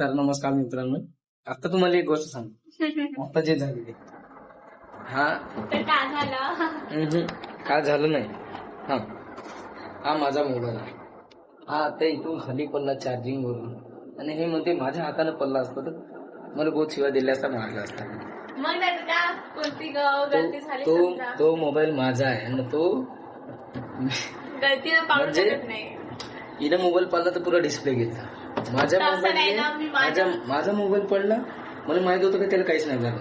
तर नमस्कार मित्रांनो. आता तुम्हाला एक गोष्ट सांग आता जे झाले ते हा? काय झालं? हम्म, काय झालं नाही? हा. हा माझा मोबाईल आहे हा आता इथून खाली पडला चार्जिंग वरून. आणि हे म्हणते माझ्या हाताने पडला असता तर मला बहुत शिवाय दिल्या असता मारला असता. ग- तो तो मोबाईल माझा आहे आणि तो म्हणजे- हिने मोबाईल पडला तर पुरा डिस्प्ले गेला माझ्या तसं नाही मोबाईल ना, मी माझ्या माझ्या- माझा मोबाईल पडला मला माहीत होतं की त्याला काहीच नाही झालं.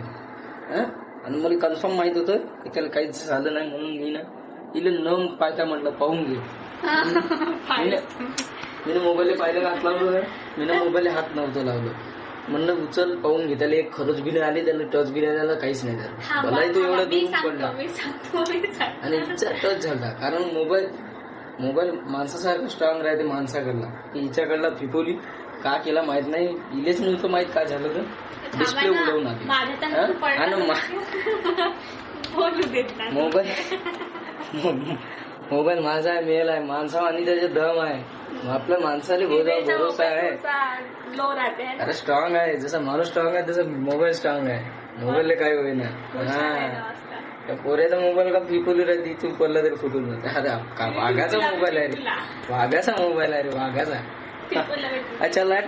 हं? आणि मला कन्फर्म माहीत होतं की त्याला काहीच झालं नाही म्हणून मी ना तिला न पाहता म्हटलं पाहून घे. मीनं मीनं मोबाईल पाहिलं हात लावलं मीनं मोबाईल हात नव्हतं लावलं. म्हणलं उचल पाहून घे. त्याला एक खरंच बी नाही आली त्याला टच बी नाही झालं काहीच नाही झालं. थांबा, मलाही तो थांबा, एवढा मी दूर सांगतो पडला मी सांगतो मी सांगतो. आणि टच झाला. कारण मोबाईल मोबाईल माणसासारखं स्ट्रॉंग राहते माणसाकडला की हिच्याकडला फिपोली का केला माहीत नाही. इलेच नव्हतं माहीत काय झालं तर? डिस्प्ले नाही. मोबाईल मोबाईल माझा आहे मेल आहे. माणसा आणि त्याचे दम आहे. आपल्या माणसाला भरोसा आहे? अरे स्ट्रॉंग आहे. जसं माणूस स्ट्रॉंग आहे तसं मोबाईल स्ट्रॉंग आहे. मोबाईलला काय होईना. हा. पोऱ्याचा मोबाईल का फिपोली राहते तू पडला तरी फुटून जाते अरे का वाघाचा मोबाईल आहे रे. वाघाचा मोबाईल आहे रे वाघाचा. अच्छा लाट